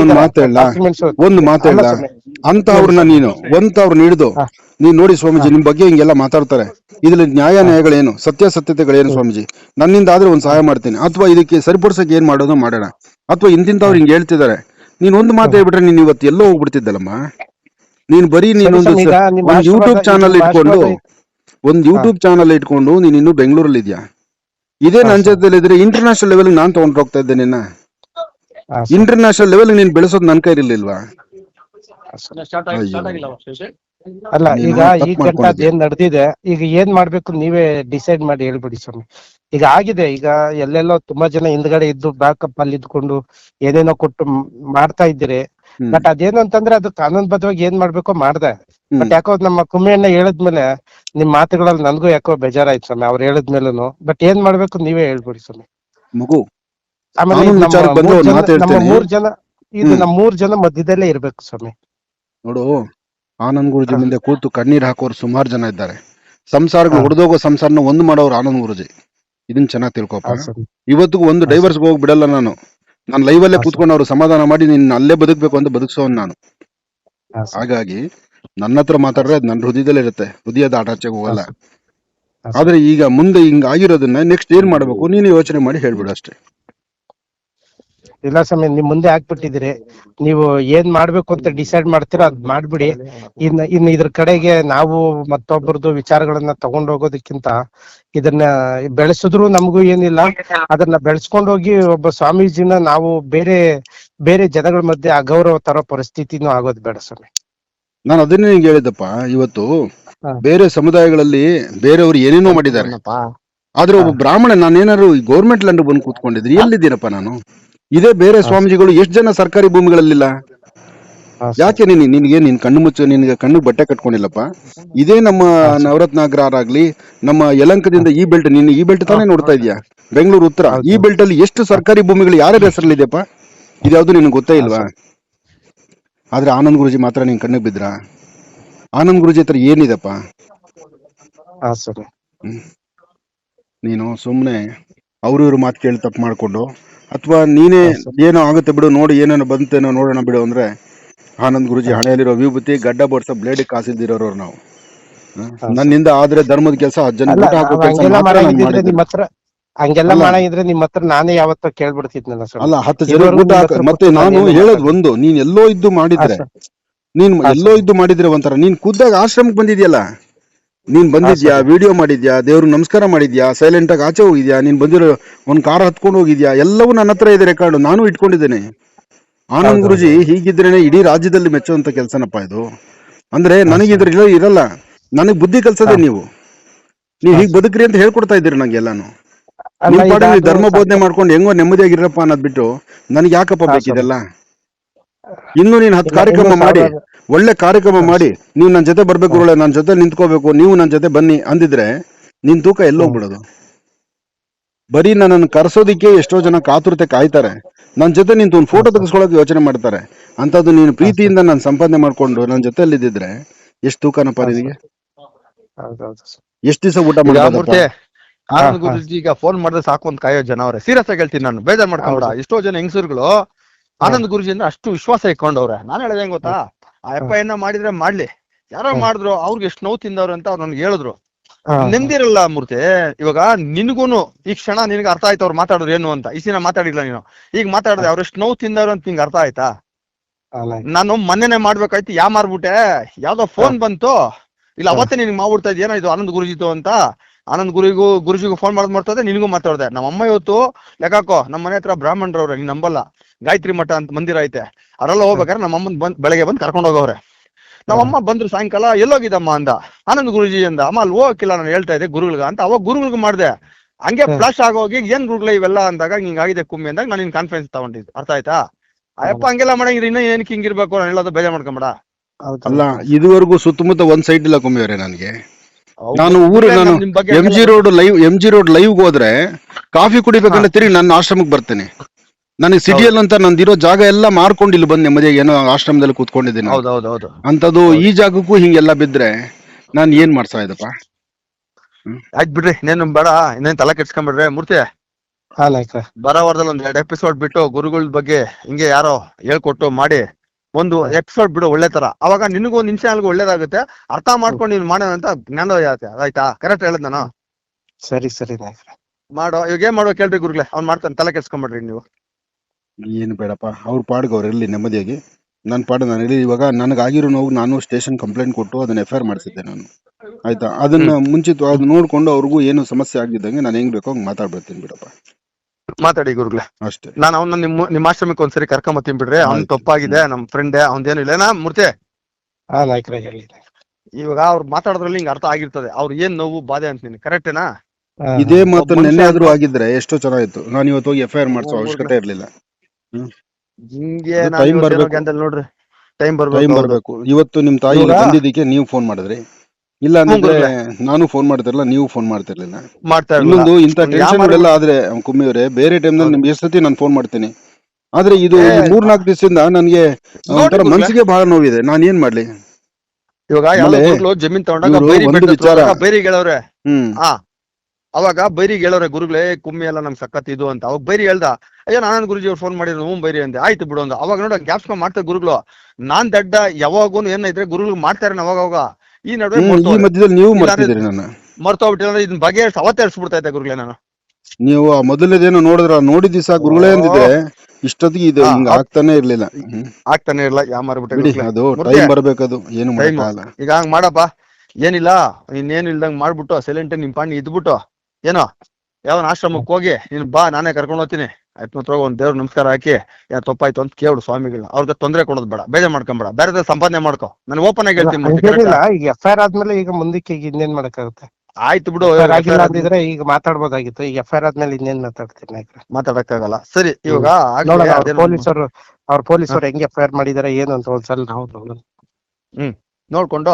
ಒಂದು ಮಾತು ಅಲ್ಲ ಹೇಳ ಸ್ವಾಮಿ. ಅಂತ ಅವ್ರನ್ನ ನೀನು ಒಂತ ಅವ್ರು ಹಿಡಿದು ಹಾ. ನೀನ್ ನೋಡಿ ಸ್ವಾಮೀಜಿ ನಿಮ್ ಬಗ್ಗೆ ಹಿಂಗೆಲ್ಲ ಮಾತಾಡ್ತಾರೆ. ಇದ್ರಲ್ಲಿ ನ್ಯಾಯ ನ್ಯಾಯಗಳೇನು? ಸತ್ಯಾಸತ್ಯತೆಗಳೇನು ಸ್ವಾಮೀಜಿ? ನನ್ನಿಂದ ಆದ್ರೆ ಒಂದ್ ಸಹಾಯ ಮಾಡ್ತೀನಿ. ಅಥವಾ ಇದಕ್ಕೆ ಸರಿಪಡಿಸಕ್ ಏನ್ ಮಾಡೋದು ಮಾಡೋಣ. ಅಥವಾ ಇಂತಿಂತವ್ರು ಹಿಂಗ್ ಹೇಳ್ತಿದ್ದಾರೆ. ನೀನ್ ಒಂದು ಮಾತು ಹೇಳ್ಬಿಟ್ರೆ ನೀನ್ ಇವತ್ತು ಎಲ್ಲೋ ಹೋಗ್ಬಿಡ್ತಿದ್ದಲ್ಲಮ್ಮ? ನೀನ್ ಬರೀ ನೀನೊಂದು ಯೂಟ್ಯೂಬ್ ಚಾನಲ್ ಇಟ್ಕೊಂಡು ಒಂದ್ ಯೂಟ್ಯೂಬ್ ಚಾನಲ್ ಇಟ್ಕೊಂಡು ನೀನ್ ಇನ್ನು ಬೆಂಗಳೂರಲ್ಲಿ ಇದ್ಯಾ ಇದೇ ನನ್. ಜೊತೆಲಿ ಇದ್ರೆ ಇಂಟರ್ನ್ಯಾಷನಲ್ ಲೆವೆಲ್ ನಾನ್ ತಗೊಂಡ್ ಹೋಗ್ತಾ ಇದ್ದೆ ನಿನ್ನ. ಇಂಟರ್ನ್ಯಾಷನಲ್ ಲೆವೆಲ್ ನೀನ್ ಬೆಳೆಸೋದ್ ನನ್ ಕೈಲಿರ್ಲಿಲ್ವಾ. ಅಲ್ಲ ಈಗ ಈ ಗಂಟ ಮಾಡ್ಕೊಂಡಿದ್ಯಾ. ಏನ್ ನಡೆದಿದೆ ಈಗ ಏನ್ ಮಾಡ್ಬೇಕು ನೀವೇ ಡಿಸೈಡ್ ಮಾಡಿ ಹೇಳ್ಬಿಡಿ ಸ್ವಾಮಿ ಈಗ ಆಗಿದೆ ಈಗ ಎಲ್ಲೆಲ್ಲೋ ತುಂಬಾ ಜನ ಹಿಂದ್ಗಡೆ ಇದ್ದು ಬ್ಯಾಕಪ್ ಅಲ್ಲಿ ಇದ್ಕೊಂಡು ಏನೇನೋ ಕೊಟ್ಟು ಮಾಡ್ತಾ ಇದ್ದೀರಿ. ಬಟ್ ಅದೇನು ಅಂತಂದ್ರೆ ಅದು ಕಾನೂನುಬದ್ಧವಾಗಿ ಏನ್ ಮಾಡ್ಬೇಕೋ ಮಾಡ್ದೆ. ಬಟ್ ಯಾಕೋ ನಮ್ಮ ಕುಮ್ಮಿಯಣ್ಣ ಹೇಳಿದ್ಮೇಲೆ ನಿಮ್ ಮಾತುಗಳಲ್ಲಿ ನನ್ಗೂ ಯಾಕೋ ಬೇಜಾರಾಯ್ತು ಸ್ವಾಮಿ ಅವ್ರು ಹೇಳಿದ್ಮೇಲೂ ಬಟ್ ಏನ್ ಮಾಡ್ಬೇಕು ನೀವೇ ಹೇಳ್ಬಿಡಿ ಸ್ವಾಮಿ. ಮಗು ಆಮೇಲೆ ಕಾನೂನು ನಮ್ಮ ವಿಚಾರಕ್ಕೆ ಬಂದ್ರೆ ಮೂರ್ ಒಂದ್ ಜನ- ಮಾತು ನಮ್ಮ ಹೇಳ್ತೇನೆ. ಮೂರ್ ಜನ ಇದು ಹ್ಮ್. ನಮ್ಮ ಮೂರ್ ಜನ ಮಧ್ಯದಲ್ಲೇ ಇರ್ಬೇಕು ಸ್ವಾಮಿ. ನೋಡು ಆನಂದ್ ಗುರುಜಿ ಮುಂದೆ ಕೂತು ಕಣ್ಣೀರ್ ಹಾಕೋರು ಸುಮಾರು ಜನ ಇದ್ದಾರೆ. ಸಂಸಾರಗಳು ಹಾ. ಹೊಡೆದೋಗೋ ಸಂಸಾರನ ಒಂದು ಮಾಡೋರು ಆನಂದ್ ಗುರುಜಿ. ಇದನ್ನ ಚೆನ್ನಾಗಿ ತಿಳ್ಕೊಪ್ಪ. ಸ್ವಾಮಿ. ಇವತ್ತಿಗೂ ಒಂದು ಡೈವರ್ಸ್ ಹೋಗಿ ಬಿಡಲ್ಲ ನಾನು. ನಾನು ಲೈವ್ ಅಲ್ಲೇ. ಕೂತ್ಕೊಂಡು ಅವ್ರು ಸಮಾಧಾನ ಮಾಡಿ ನಿನ್ನ ಅಲ್ಲೇ ಬದುಕಬೇಕು ಅಂತ ಬದುಕ್ಸೋನ್ ನಾನು. ಹಾಗಾಗಿ ನನ್ನ ಹತ್ರ ಮಾತಾಡ್ರೆ ಅದು ನನ್ನ ಹೃದಯದಲ್ಲೇ ಇರುತ್ತೆ. ಹೃದಯದ ಆಟಾಚೆಗೆ ಹೋಗಲ್ಲ. ಆದ್ರೆ ಈಗ ಮುಂದೆ ಹಿಂಗ್ ಆಗಿರೋದನ್ನ ನೆಕ್ಸ್ಟ್ ಏನ್ ಮಾಡ್ಬೇಕು? ನೀನು ಯೋಚನೆ ಮಾಡಿ ಹೇಳ್ಬಿಡು ಅಷ್ಟೇ. ಇಲ್ಲ ಸ್ವಾಮಿ ನಿಮ್ ಮುಂದೆ ಹಾಕ್ಬಿಟ್ಟಿದಿರಿ ನೀವು ಏನ್ ಮಾಡ್ಬೇಕು ಅಂತ ಡಿಸೈಡ್ ಮಾಡ್ತೀರೋ ಅದ್ ಮಾಡ್ಬಿಡಿ. ಇನ್ ಇನ್ ಇದ್ರ ಕಡೆಗೆ ನಾವು ಮತ್ತೊಬ್ಬರದು ವಿಚಾರಗಳನ್ನ ತಗೊಂಡ್ ಹೋಗೋದಕ್ಕಿಂತ ಇದನ್ನ ಬೆಳೆಸಿದ್ರು ನಮಗೂ ಏನಿಲ್ಲ. ಅದನ್ನ ಬೆಳೆಸ್ಕೊಂಡೋಗಿ ಒಬ್ಬ ಸ್ವಾಮೀಜಿನ ನಾವು ಬೇರೆ ಬೇರೆ ಜನಗಳ ಮಧ್ಯೆ ಅಗೌರವ ತರೋ ಪರಿಸ್ಥಿತಿನೂ ಆಗೋದು ಬೇಡ ಸ್ವಾಮಿ. ನಾನು ಅದನ್ನೇ ನಿಂಗೆ ಹೇಳಿದಪ್ಪ ಇವತ್ತು ಬೇರೆ ಸಮುದಾಯಗಳಲ್ಲಿ ಬೇರೆಯವರು ಏನೇನೋ ಮಾಡಿದ್ದಾರೆ. ಆದ್ರೆ ಒಬ್ಬ ಬ್ರಾಹ್ಮಣ ನಾನೇನಾದ್ರು ಗೌರ್ಮೆಂಟ್ ಲ್ಯಾಂಡ್ ಬಂದು ಕೂತ್ಕೊಂಡಿದ್ರೆ ಎಲ್ಲಿದ್ದೀನಪ್ಪ ನಾನು? ಇದೇ ಬೇರೆ ಸ್ವಾಮೀಜಿಗಳು ಎಷ್ಟು ಜನ ಸರ್ಕಾರಿ ಭೂಮಿಗಳಲ್ಲಿಲ್ಲ. ಯಾಕೆ ನೀನ್ ನಿನ್ಗೆ ನಿನ್ ಕಣ್ಣು ಮುಚ್ಚು ನಿನ್ಗೆ ಕಣ್ಣು ಬಟ್ಟೆ ಕಟ್ಕೊಂಡಿಲ್ಲಪ್ಪ? ಇದೇ ನಮ್ಮ ನವರತ್ನಾಗ್ರಾರಾಗ್ಲಿ ನಮ್ಮ ಯಲಂಕದಿಂದ ಈ ಬೆಲ್ಟ್ ನೀನು ಈ ಬೆಲ್ಟ್ ತಾನೇ ನೋಡ್ತಾ ಇದೀಯಾ ಬೆಂಗಳೂರು ಉತ್ತರ. ಈ ಬೆಲ್ಟ್ ಅಲ್ಲಿ ಎಷ್ಟು ಸರ್ಕಾರಿ ಭೂಮಿಗಳು ಯಾರ್ಯಾರ ಹೆಸರಲ್ಲಿದೆಯಪ್ಪ? ಇದ್ಯಾವುದು ನಿನ್ಗೆ ಗೊತ್ತೇ ಇಲ್ವಾ? ಆದ್ರೆ ಆನಂದ್ ಗುರುಜಿ ಮಾತ್ರ ನಿನ್ ಕಣ್ಣಿಗೆ ಬಿದ್ರ? ಆನಂದ್ ಗುರುಜಿ ಹತ್ರ ಏನಿದೆಪ್ಪ? ನೀನು ಸುಮ್ನೆ ಅವ್ರ ಇವ್ರ ಮಾತು ಕೇಳಿ ತಪ್ಪು ಮಾಡ್ಕೊಂಡು ಅಥವಾ ನೀನೇ ಏನೋ ಆಗುತ್ತೆ ಬಿಡು ನೋಡಿ ಏನೇನೋ ಬಂತೇನೋ ನೋಡೋಣ ಬಿಡು ಅಂದ್ರೆ ಆನಂದ್ ಗುರುಜಿ ಹಣೆಯಲ್ಲಿರೋ ವಿಭೂತಿ ಗಡ್ಡ ಬಡ್ಸ ಬ್ಲೇಡ್ ಕಾಸಿದ್ದಿರೋರು ನಾವು? ನನ್ನಿಂದ ಆದ್ರೆ ಧರ್ಮದ ಕೆಲಸ ಹಂಗೆಲ್ಲ ಮಾಡಂಗಿದ್ರೆ. ನಿಮ್ ಹತ್ರ ನಾನೇ ಯಾವತ್ತೋ ಕೇಳ್ಬಿಡ್ತಿದ್ನಲ್ಲ ಅಲ್ಲ ಹತ್ತು ಜನ ಊಟ ಹಾಕ ಮತ್ತೆ ನಾನು ಹೇಳೋದ್ ಒಂದು ನೀನ್ ಎಲ್ಲೋ ಇದ್ದು ಮಾಡಿದ್ರೆ ನೀನ್ ಎಲ್ಲೋ ಇದ್ದು ಮಾಡಿದ್ರೆ ಒಂಥರ ನೀನ್ ಖುದ್ದಾಗ ಆಶ್ರಮಕ್ಕೆ ಬಂದಿದ್ಯಲ್ಲ? ನೀನ್ ಬಂದಿದ್ಯಾ? ವಿಡಿಯೋ ಮಾಡಿದ್ಯಾ? ದೇವ್ರಿಗೆ ನಮಸ್ಕಾರ ಮಾಡಿದ್ಯಾ? ಸೈಲೆಂಟ್ ಆಗಿ ಆಚೆ ಹೋಗಿದ್ಯಾ? ನೀನ್ ಬಂದಿರೋ ಒಂದ್ ಕಾರ್ ಹತ್ಕೊಂಡು ಹೋಗಿದ್ಯಾ? ಎಲ್ಲವೂ ನನ್ನ ಹತ್ರ ಇದೆ ರೆಕಾರ್ಡ್ ನಾನು ಇಟ್ಕೊಂಡಿದ್ದೇನೆ. ಆನಂದ್ ಗುರುಜಿ. ಹೀಗಿದ್ರೇನೆ ಇಡೀ ರಾಜ್ಯದಲ್ಲಿ ಮೆಚ್ಚುವಂತ ಕೆಲ್ಸನಪ್ಪ ಇದು. ಅಂದ್ರೆ ನನಗೆ ಇದ್ರ ಇರಲ್ಲ. ನನಗ್ ಬುದ್ಧಿ ಕಲ್ಸದೆ. ನೀವು. ನೀವ್ ಹೀಗ್ ಬದುಕ್ರಿ ಅಂತ ಹೇಳ್ಕೊಡ್ತಾ ನಂಗೆ ಎಲ್ಲಾನು. ಧರ್ಮ ಬೋಧನೆ ಮಾಡ್ಕೊಂಡು ಹೆಂಗೋ ನೆಮ್ಮದಿಯಾಗಿರಪ್ಪ ಅನ್ನೋದ್ ಬಿಟ್ಟು ನನಗೆ ಯಾಕಪ್ಪ ಬೇಕಿದೆಲ್ಲ? ಇನ್ನು ನೀನ್ ಹತ್ತು ಕಾರ್ಯಕ್ರಮ ಮಾಡಿ. ಒಳ್ಳೆ ಕಾರ್ಯಕ್ರಮ ಮಾಡಿ ನೀವು ನನ್ನ ಜೊತೆ ಬರ್ಬೇಕು ಒಳ್ಳೆ ನನ್ನ ಜೊತೆ ನಿಂತ್ಕೋಬೇಕು ನೀವು ನನ್ನ ಜೊತೆ ಬನ್ನಿ ಅಂದಿದ್ರೆ ನಿನ್ ತೂಕ ಎಲ್ಲೋಗ್ಬಿಡೋದು ಬರೀ ನನ್ನನ್ನು ಕರ್ಸೋದಿಕ್ಕೆ ಎಷ್ಟೋ ಜನ ಕಾತುರತೆ ಕಾಯ್ತಾರೆ. ನನ್ನ ಜೊತೆ ನಿಂತು ಒಂದು ಫೋಟೋ ತೆಗೆಸ್ಕೊಳಕ್ ಯೋಚನೆ ಮಾಡ್ತಾರೆ. ಅಂತದ್ದು ನೀನು ಪ್ರೀತಿಯಿಂದ ನಾನು ಸಂಪಾದನೆ ಮಾಡ್ಕೊಂಡು ನನ್ನ ಜೊತೆ ಇದ್ದಿದ್ರೆ ಎಷ್ಟು ತೂಕನಪ್ಪ ನಿನಗೆ. ಎಷ್ಟು ದಿವಸ ಊಟ ಮಾಡ್ಬೋದಪ್ಪ? ಆನಂದ್. ಗುರುಜಿ ಈಗ ಫೋನ್ ಮಾಡಿದ್ರೆ ಸಾಕು ಅಂತ ಕಾಯೋ ಜನ ಅವ್ರೆ. ಸೀರಿಯಸ್ ಆಗಿ ಹೇಳ್ತೀನಿ ನಾನು ಬೇಜಾರ್ ಮಾಡ್ಕೊಂಡ್ಬಿಡ ಎಷ್ಟೋ ಜನ ಹೆಂಗಸರುಗಳು ಆನಂದ್ ಗುರುಜಿ ಅಂದ್ರೆ ಅಷ್ಟು ವಿಶ್ವಾಸ ಇಟ್ಕೊಂಡವ್ರೆ. ನಾನು ಹೇಳೋದ್ ಹೆಂಗ್ ಗೊತ್ತಾ? ಆ ಏನ ಮಾಡಿದ್ರೆ ಮಾಡ್ಲಿ. ಯಾರೋ ಮಾಡಿದ್ರು ಅವ್ರಿಗೆ ಎಷ್ಟು ನೋವು ತಿಂದವ್ರು ಅಂತ ಅವ್ರು ನನ್ಗೆ ಹೇಳಿದ್ರು. ನೆಮ್ಮದಿ ನೆಮ್ಮದಿರಲ್ಲ ಮೂರ್ತಿ ಇವಾಗ ನಿನ್ಗೂನು ಈ ಕ್ಷಣ ನಿನ್ಗೆ ಅರ್ಥ ಆಯ್ತು ಅವ್ರು ಮಾತಾಡೋದು ಏನು ಅಂತ. ಈ ಸಿನ ಮಾತಾಡಿಲ್ಲ ನೀನು. ಈಗ ಮಾತಾಡಿದೆ ಅವ್ರು ಎಷ್ಟು ನೋವು ತಿಂದವ್ರು ಅಂತ ನಿಂಗೆ ಅರ್ಥ ಆಯ್ತಾ? ನಾನು ಮೊನ್ನೆನೆ ಮಾಡ್ಬೇಕಾಯ್ತು ಯಾ ಮಾರ್ಬಿಟ್ಟೆ? ಯಾವ್ದೋ ಫೋನ್ ಬಂತು. ಇಲ್ಲ ಅವತ್ತೇ ನಿನ್ಗೆ ಮಾಡ್ಬಿಡ್ತಾ ಇದ್ ಏನೋ ಇದು ಆನಂದ್ ಗುರುಜಿತು ಅಂತ. ಆನಂದ್ ಗುರಿಗೂ ಗುರುಜಿಗೂ ಫೋನ್ ಮಾಡೋದ್ ಮಾಡ್ತದೆ ನಿನಗೂ ಮಾತಾಡ್ದೆ. ನಮ್ಮ ಅಮ್ಮ ಇವತ್ತು ಲೆಕ್ಕಾಕೋ ನಮ್ಮ ಮನೆ ಹತ್ರ ಬ್ರಾಹ್ಮಣರವ್ರೆ ನೀನ್ ನಂಬಲ್ಲ. ಗಾಯತ್ರಿ ಮಠ ಅಂತ ಮಂದಿರ ಐತೆ. ಅವರೆಲ್ಲ ಹೋಗ್ಬೇಕಾದ್ರೆ ನಮ್ಮ ಅಮ್ಮನ್ ಬಂದ್ ಬೆಳಗ್ಗೆ ಬಂದ್ ಕರ್ಕೊಂಡು ಹೋಗವ್ರೆ. ನಮ್ಮ ಅಮ್ಮ ಬಂದ್ರು ಸಾಯಂಕಾಲ ಎಲ್ಲೋಗಿದ್ದಮ್ಮ ಅಂದ. ಆನಂದ್ ಗುರುಜಿ ಅಂದ ಅಮ್ಮ ಅಲ್ಲಿ ಹೋಗಕ್ಕಿಲ್ಲ ನಾನು ಹೇಳ್ತಾ ಇದ್ದೆ ಗುರುಗಳಿಗೆ ಅಂತ. ಅವಾಗ ಗುರುಗಳಿಗೆ ಮಾಡ್ದೆ. ಹಂಗೆ. ಫ್ಲಾಶ್ ಆಗೋಗಿ ಏನ್ ಗುರುಗಳ ಇವೆಲ್ಲ? ಅಂದಾಗ ಹಿಂಗಾಗಿದೆ ಕುಮ್ಮಿ ಅಂದಾಗ ನಾನು ನಿನ್ ಕಾನ್ಫಿಡೆನ್ಸ್ ತಗೊಂಡಿದ್ದು. ಅರ್ಥ ಆಯ್ತಾ? ಅಯ್ಯಪ್ಪ ಹಂಗೆಲ್ಲ ಮಾಡಂಗಿರಿ ಇನ್ನ ಏನಕ್ಕೆ ಹಿಂಗಿರ್ಬೇಕು? ನಾನು ಹೇಳೋದು ಬೇಜಾರ್ ಮಾಡ್ಕೊಂಬೇಡ. ಅಲ್ಲ ಇದುವರೆಗೂ ಸುತ್ತಮುತ್ತ ಒಂದ್ ಸೈಡ್ ಇಲ್ಲ ಕುಮ್ಮಿಯವರೇ ನನಗೆ. ನಾನು ಊರು ನಾನು M G road live M G road live ಹೋದ್ರೆ ಕಾಫಿ ಕುಡಿಬೇಕಂದ್ರೆ ತಿರುಗಿ ನನ್ನ ಆಶ್ರಮಕ್ಕೆ ಬರ್ತೇನೆ. ನನಗೆ ಸಿಟಿಯಲ್ಲಿ ಅಂತ ನಂದಿರೋ ಜಾಗ ಎಲ್ಲ ಮಾರ್ಕೊಂಡು ಇಲ್ಲಿ ಬಂದು ನೆಮ್ಮದಿಯಾಗಿ ಏನೋ ಆಶ್ರಮದಲ್ಲಿ ಕೂತ್ಕೊಂಡಿದ್ದೀನಿ. ಅಂತದ್ದು ಹೌದು ಹೌದು. ಅಂತದು ಈ ಜಾಗಕ್ಕೂ ಹಿಂಗೆಲ್ಲ ಬಿದ್ರೆ ನಾನು ಏನ್ ಮಾಡ್ಸಾ ಇದಪ್ಪ? ಆಯ್ತು ಬಿಡ್ರಿ ಇನ್ನೇನು ಬೇಡ ಇನ್ನೇನ್ ತಲೆ ಕೆಡ್ಸ್ಕೊಂಡ್ಬಿಡ್ರಿ ಮೂರ್ತಿ ಬರೋ ವಾರದಲ್ಲಿ ಒಂದ್ ಎರಡು ಎಪಿಸೋಡ್ ಬಿಟ್ಟು ಗುರುಗಳ ಬಗ್ಗೆ ಹಿಂಗೆ ಯಾರೋ ಹೇಳ್ಕೊಟ್ಟು ಮಾಡಿ. ಒಂದು ಎಪಿಸೋಡ್ ಬಿಡು ಒಳ್ಳೆ ತರ. ಅವಾಗ ನಿನಗೂ ನಿನ್ ಚಾನಲ್ಗೂ ಒಳ್ಳೇದಾಗುತ್ತೆ. ಅರ್ಥ ಮಾಡ್ಕೊಂಡು ನೀನ್ ಮಾಡೋ ಅಂತ ಜ್ಞಾನ ಆಗುತ್ತೆ ಆಯ್ತಾ? ಕರೆಕ್ಟ್ ಹೇಳದ್ ನಾನು? ಸರಿ ಸರಿ ನಾಯ್ಕ್ರೆ. ಮಾಡೋ. ಇವಾಗ ಏನ್ ಮಾಡೋ ಕೇಳ್ರಿ ಗುರುಗಳೇ. ಅವ್ನ್ ಮಾಡ್ತಾನೆ. ತಲೆ ಕೆಡ್ಸ್ಕೊಂಬಿಡ್ರಿ ನೀವು. ಏನು ಬೇಡಪ್ಪ. ಅವ್ರ ಪಾಡ್ಗೆ ಅವ್ರು ಇರಲಿ ನೆಮ್ಮದಿಯಾಗಿ. ನನ್ನ ಪಾಡು ನಾನು ಹೇಳಿ ಇವಾಗ ನನಗಾಗಿರೋ ನೋವು ನಾನು ಸ್ಟೇಷನ್ ಕಂಪ್ಲೇಂಟ್ ಕೊಟ್ಟು ಅದನ್ನ ಎಫ್ ಐ ಆರ್ ಮಾಡಿಸಿದ್ದೆ ನಾನು. ಆಯ್ತಾ? ಅದನ್ನ ಮುಂಚಿತ ಅದು ನೋಡ್ಕೊಂಡು ಅವ್ರಿಗೂ ಏನು ಸಮಸ್ಯೆ ಆಗಿದ್ದಂಗೆ ನಾನು ಹೆಂಗ್ ಬೇಕೋ ಹಂಗ್ ಮಾತಾಡ್ಬಿಡ್ತೀನಿ ಬಿಡಪ್ಪ. ಮಾತಾಡಿ ಗುರುಗಳೇ. ಅಷ್ಟೇ. ನಾನು ಅವ್ನ ನಿಮ್ಮ ನಿಮ್ಮ ಆಶ್ರಮಕ್ಕೆ ಒಂದ್ಸರಿ ಕರ್ಕೊಂಬತ್ತೀನಿ ಬಿಡ್ರಿ. ಅವ್ನ್ ಆಯ್ತು. ತಪ್ಪಾಗಿದೆ ನಮ್ ಫ್ರೆಂಡ್ ಅವನ್ ಇಲ್ಲೇನಾ ಮೂರ್ತಿ? ಹಾ ನಾಯ್ಕ್ರೆ ಹೇಳಿ ಇವಾಗ ಅವ್ರ ಮಾತಾಡೋದ್ರಲ್ಲಿ ಹಿಂಗ ಅರ್ಥ ಆಗಿರ್ತದೆ. ಅವ್ರ ಏನ್ ನೋವು ಬಾಧೆ ಅಂತೀನಿ ಕರೆಕ್ಟೇನಾ ಏನಾ? ಇದೇ ಮಾತು ಒಬ್ಬ ಮನುಷ್ಯ ಆದ್ರೂ ಆಗಿದ್ರೆ ಎಷ್ಟೋ ಚೆನ್ನಾಗಿತ್ತು. ನಾನು ಇವತ್ತು ಹೋಗಿ ಎಫ್ ಐ ಆರ್ ಮಾಡಿಸೋ ಅವಶ್ಯಕತೆ ಇರ್ಲಿಲ್ಲ. ಹಿಂಗೆ ಅದು ನಾನು time ಬರ್ಬೇಕು. ಗಂಟಲ್ ನೋಡ್ರಿ. ಟೈಮ್ ಟೈಮ್ ಬರ್ಬೇಕು ಬರ್ಬೇಕು. ಇವತ್ತು ನಿಮ್ ತಾಯಿ ಇವಾಗ- ಬಂದಿದ್ದಕ್ಕೆ ನೀವು ಫೋನ್ ಮಾಡಿದ್ರಿ. ಇಲ್ಲ ಅಂದ್ರೆ ನಾನು ಫೋನ್ ಮಾಡ್ತಿರಲ್ಲ ನೀವು ಫೋನ್ ಮಾಡ್ತಿರ್ಲಿಲ್ಲ. ಮಾಡ್ತಾ ಇರ್ಲಿಲ್ಲ. ಇನ್ನೊಂದು ಇಂತ ಟೆನ್ಷನ್ ಎಲ್ಲ ಆದ್ರೆ ಕುಮ್ಮಿಯವರೇ ಬೇರೆ ಟೈಮ್ನಲ್ಲಿ. ನಿಮ್ಗೆ ಎಷ್ಟು ಸತಿ ನಾನು ಫೋನ್ ಮಾಡ್ತೀನಿ? ಆದ್ರೆ ಇದು ಮೂರ್ ನಾಲ್ಕು ದಿವಸದಿಂದ ನನಗೆ ಒಂಥರ ಮನ್ಸಿಗೆ ಬಹಳ ನೋವಿದೆ. ನಾನು ಏನ್ ಮಾಡ್ಲಿ? ಇವಾಗ ಯಾವ್ದೋ ಆಮೇಲೆ ಗುರುಗಳು ಜಮೀನ್ ತಗೊಂಡಾಗ ಇವ್ರು ಬೈರಿ ಒಂದು ವಿಚಾರ- ಬೈರಿಗೆ ಹೇಳವ್ರೆ ಹ್ಮ್. ಆ ಅವಾಗ ಬೈರಿಗೆ ಹೇಳವ್ರೆ ಗುರುಗಳೇ ಕುಮ್ಮಿ ಎಲ್ಲ ನಮ್ ಸಖತ್ ಇದು ಅಂತ. ಅವಾಗ ಬೈರಿ ಹೇಳ್ದ ಅಯ್ಯೋ ನಾನಂದ್ ಗುರುಜಿ ಅವ್ರು ಫೋನ್ ಮಾಡಿದ್ರು ಹ್ಞೂ ಬೈರಿ ಅಂದೆ. ಆಯ್ತು ಬಿಡು ಅಂದ. ಅವಾಗ ನೋಡ ಗ್ಯಾಪ್ಸ್ಕೊಂಡ್ ಮಾಡ್ತಾರೆ ಗುರುಗಳು. ನಾನ್ ದಡ್ಡ ಯಾವಾಗೂ ಏನಿದ್ರೆ ಗುರುಗಳು ಮಾಡ್ತಾರೆ ಅವಾಗ ಅವಾಗ ಈ ನಡುವೆ ಹ್ಮ್, ಈ. ಮಧ್ಯದಲ್ಲಿ ನೀವು ಮರ್ತಿದ್ದೀರಿ ನಾನು ನನ್ನ ಮರ್ತೋಗ್ಬಿಟ್ಟಿಲ್ಲ ಇದನ್ನ ಬಗೆ ಅವತ್ತೇ ಹರಿಸ್ಬಿಡ್ತಾ ಇದ್ದೆ ಗುರುಗಳೇ ನಾನು ನೀವು ಆ ಮೊದಲನೇದೇನೋ ನೋಡಿದ್ರ ನೋಡಿದ ದಿವಸ ಗುರುಗಳೇ ಅಂದಿದ್ರೆ ಇಷ್ಟೊತ್ತಿಗೆ ಇದು ಹಿಂಗ ಆಗ್ತಾನೆ ಇರ್ಲಿಲ್ಲ ಹ್ಮ್. ಆಗ್ತಾನೆ ಇರಲ್ಲ ಯಾ ಮಾರ್ಬಿಟ್ಟೆ ಬಿಡಿ ಗುರುಗಳೇ. ಅದು ಮುರ್ದೆ. ಟೈಮ್ ಬರ್ಬೇಕದು ಏನು Time. ಮಾಡಕ್ಕಾಗಲ್ಲ ಈಗ ಹಂಗ್ ಮಾಡಪ್ಪ ಏನಿಲ್ಲ ಇನ್ನೇನು ಇಲ್ದಂಗ್ ಮಾಡ್ಬಿಟ್ಟು ಸೈಲೆಂಟ್ ನಿಮ್ ಪಾಣಿ ಇದ್ಬಿಟ್ಟು ಏನೋ ಯಾವನ ಆಶ್ರಮಕ್ಕೆ ಹೋಗಿ ನೀನ್ ಬಾ ನಾನೇ ಕರ್ಕೊಂಡು ಹೋಗ್ತೀನಿ ಆಯ್ತು ಮಾತ್ರ ಒಂದ್ ದೇವ್ರ ನಮಸ್ಕಾರ ಹಾಕಿ. ಯಾ ತಪ್ಪಾಯ್ತು ಅಂತ ಕೇಳು ಸ್ವಾಮಿಗಳ ಅವ್ರಿಗೆ ತೊಂದರೆ ಕೊಡೋದ್ ಬೇಡ. ಬೇಜಾರ್ ಮಾಡ್ಕೊಂಬೇಡ. ಬೇರೆ ಸಂಪಾದನೆ ಮಾಡ್ಕೋ. ನಾನು ಓಪನ್ ಆಗಿ ಹೇಳ್ತೀನಿ ಈಗ ಎಫ್ ಐ ಆರ್ ಆದ್ಮೇಲೆ ಈಗ ಮುಂದಕ್ಕೆ ಈಗ ಇನ್ನೇನ್ ಮಾಡಕ್ಕಾಗುತ್ತೆ? ಆಯ್ತು ಬಿಡು. ಆಗಿಲ್ಲ ಈಗ ಮಾತಾಡ್ಬೋದಾಗಿತ್ತು. ಈಗ ಎಫ್ ಐ ಆರ್ ಆದ್ಮೇಲೆ ಇನ್ನೇನ್ ಮಾತಾಡ್ತೀನಿ ಮಾತಾಡಕ್ಕಾಗಲ್ಲ. ಸರಿ ಇವಾಗ ಪೊಲೀಸರು ಅವ್ರ ಪೊಲೀಸರು ಹೆಂಗ್ ಎಫ್ ಐ ಆರ್ ಮಾಡಿದಾರೆ ಏನು ಅಂತ ಒಂದ್ಸಲ ನಾವು ನೋಡೋಣ. ನೋಡ್ಕೊಂಡು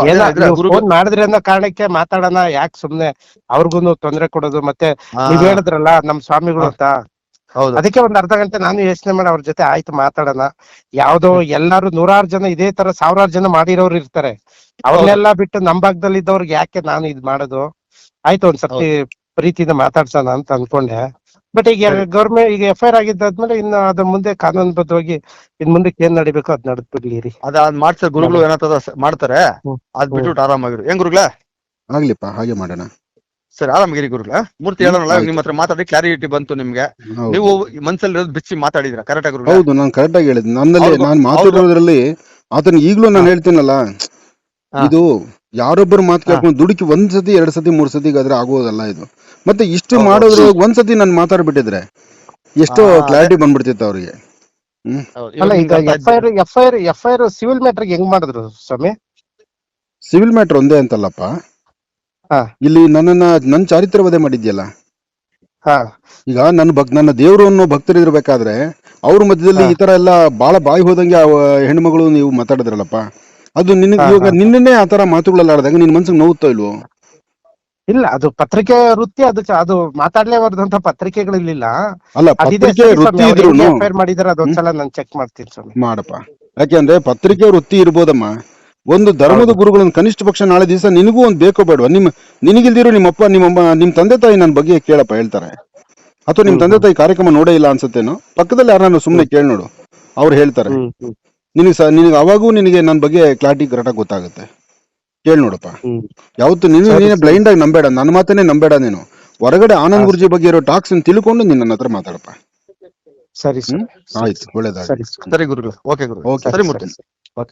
ಫೋನ್ ಮಾಡಿದ್ರಿ ಅನ್ನೋ ಕಾರಣಕ್ಕೆ ಮಾತಾಡೋಣ ಯಾಕೆ ಸುಮ್ನೆ ಅವ್ರಿಗೂ ತೊಂದ್ರೆ ಕೊಡೋದು ಮತ್ತೆ ನೀವ್ ಹೇಳಿದ್ರಲ್ಲ ನಮ್ ಸ್ವಾಮಿಗಳು ಅಂತ. ಹೌದು. ಅದಕ್ಕೆ ಒಂದ್ ಅರ್ಧ ಗಂಟೆ ನಾನು ಯೋಚನೆ ಮಾಡಿ ಅವ್ರ ಜೊತೆ ಆಯ್ತು ಮಾತಾಡೋಣ. ಯಾವ್ದೋ ಎಲ್ಲಾರು ನೂರಾರು ಜನ ಇದೇ ತರ ಸಾವಿರಾರು ಜನ ಮಾಡಿರೋರು ಇರ್ತಾರೆ. ಅವ್ರನ್ನೆಲ್ಲಾ ಬಿಟ್ಟು ನಮ್ ಭಾಗದಲ್ಲಿ ಇದ್ದವ್ರಿಗೆ ಯಾಕೆ ನಾನು ಇದ್ ಮಾಡೋದು? ಆಯ್ತು ಒಂದ್ ಸರ್ತಿ ಪ್ರೀತಿಯಿಂದ ಮಾತಾಡ್ಸೋಣ ಅಂತ ಅನ್ಕೊಂಡೆ. ಬಟ್ ಈಗ. ಗೌರ್ಮೆಂಟ್ ಈಗ ಎಫ್ ಐ ಆರ್ ಆಗಿದ್ದಾದ್ಮೇಲೆ ಇನ್ನು ಅದ್ರ ಮುಂದೆ ಕಾನೂನುಬದ್ಧವಾಗಿ ಇನ್ ಮುಂದಕ್ಕೆ ಏನ್ ನಡಿಬೇಕು ಅದ್ ನಡ್ಬಿಡ್ಲಿ ರೀ. ಅದ್ ಮಾಡ್ಸ ಗುರುಗಳು ಏನಂತದ ಮಾಡ್ತಾರೆ. ಅದ್ ಬಿಟ್ಬಿಟ್ಟು ಆರಾಮಾಗಿರು. ಹೆಂಗ್ ಗುರುಗಳ? ಆಗ್ಲಿಪ್ಪ ಹಾಗೆ ಮಾಡೋಣ. ಸರಿ ಆರಾಮಾಗಿರಿ ಗುರುಗಳ. ಮೂರ್ತಿ ಹೇಳೋಣ ನಿಮ್ಮ ನಿಮ್ ಹತ್ರ ಮಾತಾಡಿ ಕ್ಲಾರಿಟಿ ಬಂತು ನಿಮ್ಗೆ. ಹೌದು. ನೀವು ಮನ್ಸಲ್ಲಿ ಇರೋದು ಬಿಚ್ಚಿ ಮಾತಾಡಿದ್ರ ಕರೆಕ್ಟ್ ಗುರುಗಳೇ? ಹೌದು ನಾನು ಕರೆಕ್ಟ್ ಆಗಿ ಹೇಳಿದ್ ನನ್ನಲ್ಲಿ ಹೌದು, ನಾನು ಮಾತಾಡೋದ್ರಲ್ಲಿ ಆತನ ಈಗಲೂ ನಾನು ಹೇಳ್ತೀನಲ್ಲ ಹಾ. ಇದು ಯಾರೊಬ್ಬರು ಮಾತು ಕೇಳ್ಕೊಂಡು ದುಡುಕಿ ಒಂದ್ ಸತಿ ಎರಡ್ ಸತಿ ಮೂರ್ ಸತಿ ಆದ್ರೆ ಆಗೋದಲ್ಲ ಇದು. ಮತ್ತೆ ಇಷ್ಟು. ಮಾಡೋದ್ರ ಒಂದ್ ಸತಿ ನಾನು ಮಾತಾಡ್ಬಿಟ್ಟಿದ್ರೆ ಎಷ್ಟೋ ಹಾ, ಕ್ಲಾರಿಟಿ ಬಂದ್ಬಿಡ್ತಿತ್ತು ಅವ್ರಿಗೆ. ಹೌದು, ಅಲ್ಲ ಈಗ ನಿಮ್ಗೆ F I R F I R F I R civil matter ಹೆಂಗ್ ಮಾಡಿದ್ರು ಸ್ವಾಮಿ? ಸಿವಿಲ್ ಮ್ಯಾಟರ್ ಒಂದೇ ಅಂತಲ್ಲಪ್ಪ. ಹಾ. ಇಲ್ಲಿ ನನ್ನನ್ನ ನನ್ನ ಚಾರಿತ್ರ ವಧೆ ಮಾಡಿದ್ಯಲ್ಲ? ಹಾ. ಈಗ ನನ್ನ ಭಕ್ ನನ್ನ ದೇವರು ಅನ್ನೋ ಭಕ್ತರಿರ್ಬೇಕಾದ್ರೆ ಅವ್ರ ಮಧ್ಯದಲ್ಲಿ ಈ ತರ ಎಲ್ಲ ಬಾಳ ಬಾಯಿ ಹೋದಂಗೆ ಆ ಹೆಣ್ಮಗಳು ನೀವು ಮಾತಾಡಿದ್ರಲ್ಲಪ್ಪ? ಅದು ನಿನ್ನ ಇವಾಗ. ನಿನ್ನೆ ಆ ತರ ಮಾತುಗಳೆಲ್ಲ ಆಡಿದಾಗ ನಿನ್ ಮನ್ಸಿಗೆ ನೋವುತ್ತೋ ಇಲ್ವೋ? ಇಲ್ಲ ಅದು ಪತ್ರಿಕೆ ವೃತ್ತಿ ಅದು ಅದು ಮಾತಾಡ್ಲೇಬಾರ್ದಂತ ಪತ್ರಿಕೆಗಳಿರ್ಲಿಲ್ಲ. ಅಲ್ಲ ಅದಿದೆ ಪತ್ರಿಕೆ ಸರಿ ವೃತ್ತಿ ಸ್ವಾಮಿ, ಅವ್ರು ಇದ್ರು ಹೆಂಗೆ FIR ಮಾಡಿದಾರೆ ಅದೊಂದ್ಸಲ ನಾನು ಚೆಕ್ ಮಾಡ್ತೀನಿ ಸ್ವಾಮಿ. ಮಾಡಪ್ಪ. ಯಾಕೆಂದ್ರೆ ಪತ್ರಿಕೆ ವೃತ್ತಿ ಇರ್ಬೋದಮ್ಮ. ಒಂದು ಧರ್ಮದ ಗುರುಗಳನ್ನು ಕನಿಷ್ಠ ಪಕ್ಷ ನಾಳೆ ದಿವಸ ನಿನಗೂ ಒಂದು ಬೇಕೋ ಬೇಡವಾ? ನಿಮ್ ನಿನಗಿಲ್ದಿರೋ ನಿಮ್ಮಪ್ಪ ನಿಮ್ಮಮ್ಮ ನಿಮ್ ತಂದೆ ತಾಯಿ ನನ್ನ ಬಗ್ಗೆ ಕೇಳಪ್ಪ ಹೇಳ್ತಾರೆ. ಅಥವಾ ನಿಮ್ ತಂದೆ ತಾಯಿ ಕಾರ್ಯಕ್ರಮ ನೋಡೇ ಇಲ್ಲ ಅನ್ಸುತ್ತೇನೋ? ಪಕ್ಕದಲ್ಲಿ ಯಾರನ್ನ ಸುಮ್ಮನೆ ಕೇಳಿ ನೋಡು. ಅವ್ರು ಹೇಳ್ತಾರೆ. ನಿನಗೆ ಸ ನಿನಗೆ ಅವಾಗೂ ನಿನಗೆ ನನ್ನ ಬಗ್ಗೆ ಕ್ಲಾರಿಟಿ ಕರೆಕ್ಟಾಗಿ ಗೊತ್ತಾಗುತ್ತೆ. ಕೇಳಿ ನೋಡಪ್ಪ. ಯಾವತ್ತು ನೀನು ನೀನೇ ಬ್ಲೈಂಡ್ ಆಗಿ ನಂಬೇಡ. ನನ್ನ ಮಾತನ್ನೇ ನಂಬೇಡ ನೀನು. ಹೊರಗಡೆ ಆನಂದ್ ಗುರುಜಿ ಬಗ್ಗೆ ಇರೋ ಟಾಕ್ಸ್ ತಿಳ್ಕೊಂಡು ನೀನ್ ನನ್ನ ಹತ್ರ ಮಾತಾಡಪ್ಪ. ಸರಿ ಆಯ್ತು ಒಳ್ಳೇದಾಗ ಸರಿ ಗುರು ಗುರುಗಳು. ಓಕೆ ಗುರು ಓಕೆ. ಸರಿ ಮುಟ್ಟಿ ಓಕೆ